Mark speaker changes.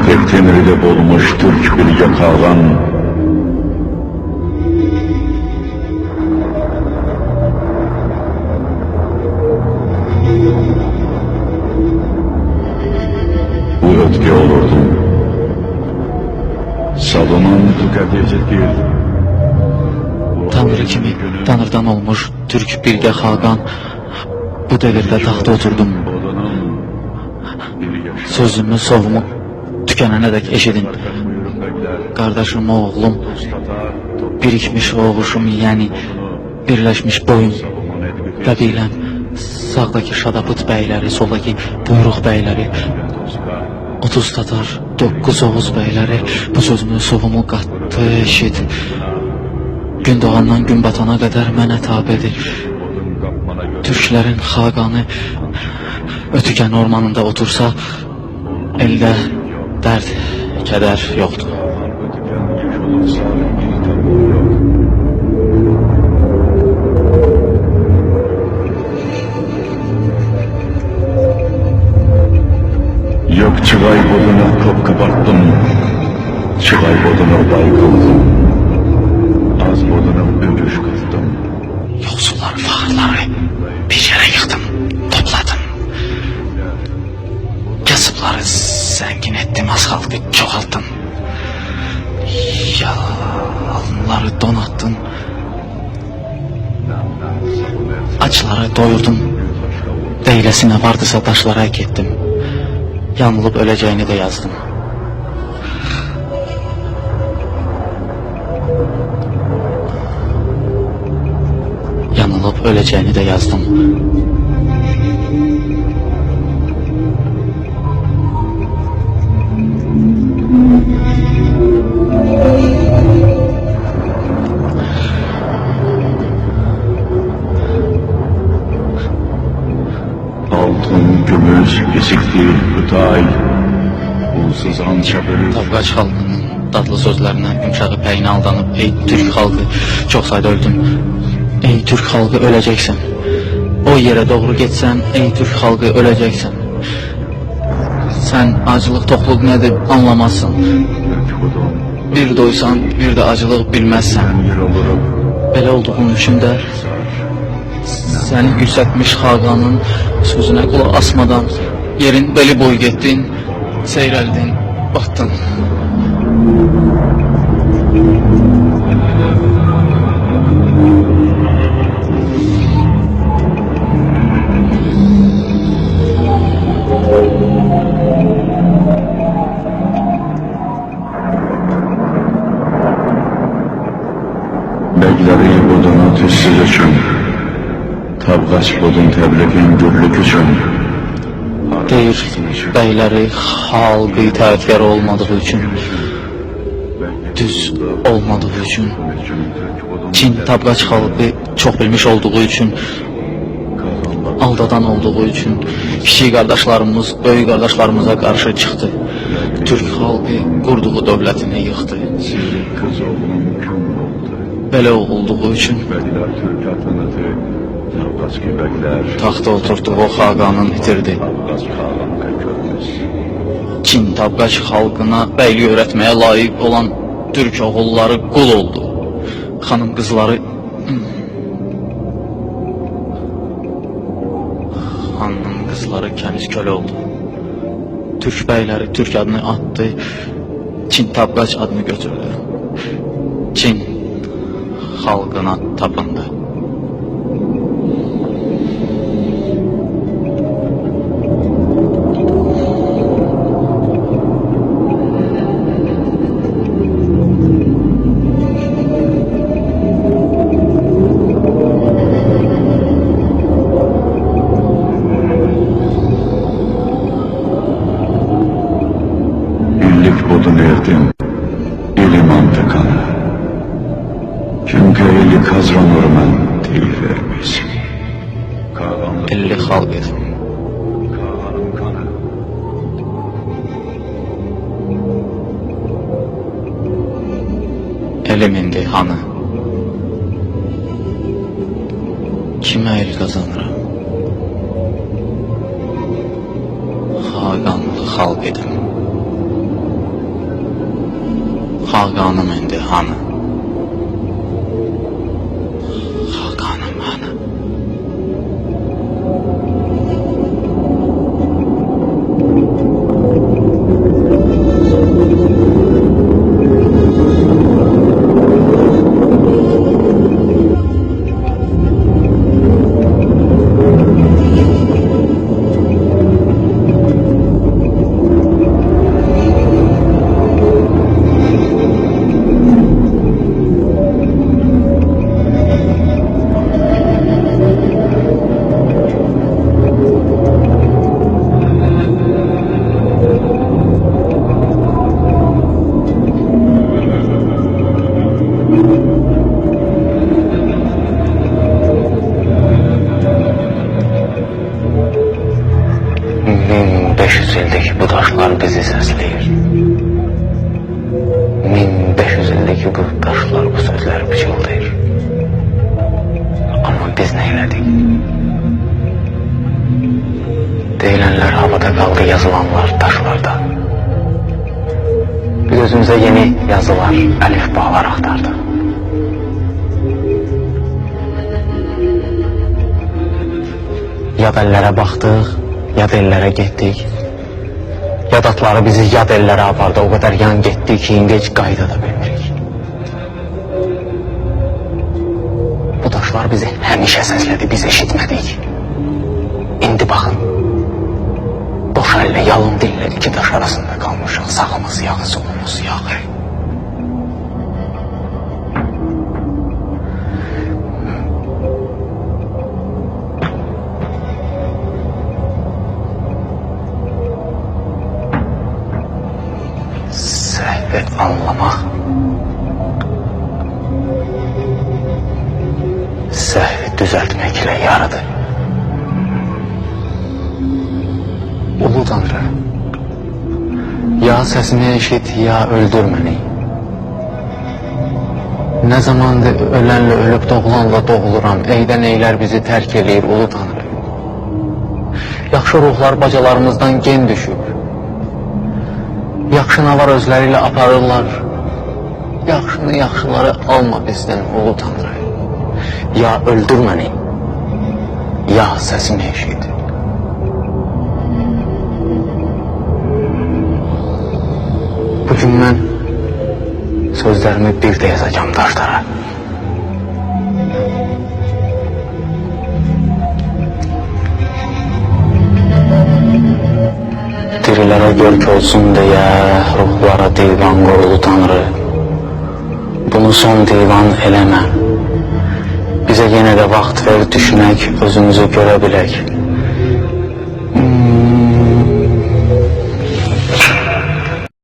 Speaker 1: ipek temiri olmuş Türk bilge kalan Bu ötke olurdum. Salonun tüketici
Speaker 2: Tanrı kimi tanrıdan olmuş Türk Bilge Hakan bu devirde taxta oturdum. Sözümü, sovumu tükənənə dək eşidin. Qardaşım, oğlum, birikmiş oğuşum, yəni birləşmiş boyun, qəbiləm, sağdakı şadapıt bəyləri, soldakı buyruq bəyləri, 30 tatar, 9 Oğuz bəyləri bu sözümü, sovumu qatdı, eşid. Gün doğandan gün batana qədər mənə tabedir. Türklərin xaqanı ötükən ormanında otursa, əldə dərd, kədər yoxdur.
Speaker 1: Yok çıgay boduna kop kabarttım. Çıgay boduna bay
Speaker 2: Donattım. Açları doyurdum. Deylesine vardısa taşlara ek ettim. Yanılıp öleceğini de yazdım. Yanılıp öleceğini de yazdım.
Speaker 1: Gümüş, kesikti, hıtay. Uğursuz ança bölür.
Speaker 2: Tavqaç xalqının dadlı sözlərindən yumşağı pəyinə aldanıb, ey Türk xalqı, çox sayda öldüm. Ey Türk xalqı öləcəksən. O yerə doğru getsən, ey Türk xalqı öləcəksən. Sən acılıq, toxluq nədir anlamazsın. Bir doysan, bir də acılıq bilməzsən. Belə olduğun üçün də səni yüksətmiş xaqanın sözünə qulaq asmadan yerin beli boy getdin, seyrəldin, batdın.
Speaker 1: Tabgaç bodun tebliğin gürlük üçün.
Speaker 2: Deyir, bəyləri xalqı itaətkar olmadığı üçün, düz olmadığı üçün, Çin tabqaç xalqı çox bilmiş olduğu üçün, aldadan olduğu üçün kiçik qardaşlarımız böyük qardaşlarımıza qarşı çıxdı. Türk xalqı qurduğu dövlətini yıxdı. Belə olduğu üçün Taxta oturduğu xaqanın itirdi. Çin tabqaç xalqına bəylik öyrətməyə layiq olan türk oğulları qul oldu. Xanım qızları Xanım qızları kəniz kölə oldu. Türk bəyləri türk adını atdı. Çin tabqaç adını götürdü. Çin xalqına tapındı.
Speaker 1: İllik bodun erdim. İli mantıkanı. Çünkü eli kazanır men deyivermiş. Karanlık
Speaker 2: 50 xalq edim.
Speaker 1: kalanım kanı.
Speaker 2: Elim indi hanı. Kimə el qazanıram? Xaqanlı xalq edim.
Speaker 3: Hakanım indi hanı.
Speaker 2: 500 ildik bu daşlar bizi səsləyir. 1500 ildik bu daşlar bu sözləri pıçıldayır. Amma biz nə elədik? Deyilənlər havada qaldı, yazılanlar daşlarda. Biz özümüzə yeni yazılar, əlif bağlar axtardıq. Yad əllərə baxdıq, yad ellərə getdik. Yad bizi yad ellərə apardı. O qədər yan getdik ki, indi heç qayda da bilmirik. Bu daşlar bizi həmişə səslədi, biz eşitmədik. İndi baxın. Boş əllə, yalın dillə iki daş arasında qalmışıq. Sağımız yağı, solumuz yağı. Səhvi anlamaq səhvi düzəltməklə yarıdır. Ulu Tanrı, ya səsimi eşit, ya öldür məni. Nə zamandır ölənlə ölüb doğulanla doğuluram, eydən eylər bizi tərk eləyir Ulu Tanrı. Yaxşı ruhlar bacalarımızdan gen düşüb. Yaxşı navar özləri aparırlar. Yaxşını yaxşıları alma bizdən Ulu Tanrı. Ya öldür məni, ya səsimi eşit. Bugün mən sözlərimi bir də yazacağım daşlara. Dirilərə görk olsun deyə ruhlara divan qurulu Tanrı. Bunu son divan eləmə. Bizə yenə də vaxt ver düşmək, özümüzü görə bilək.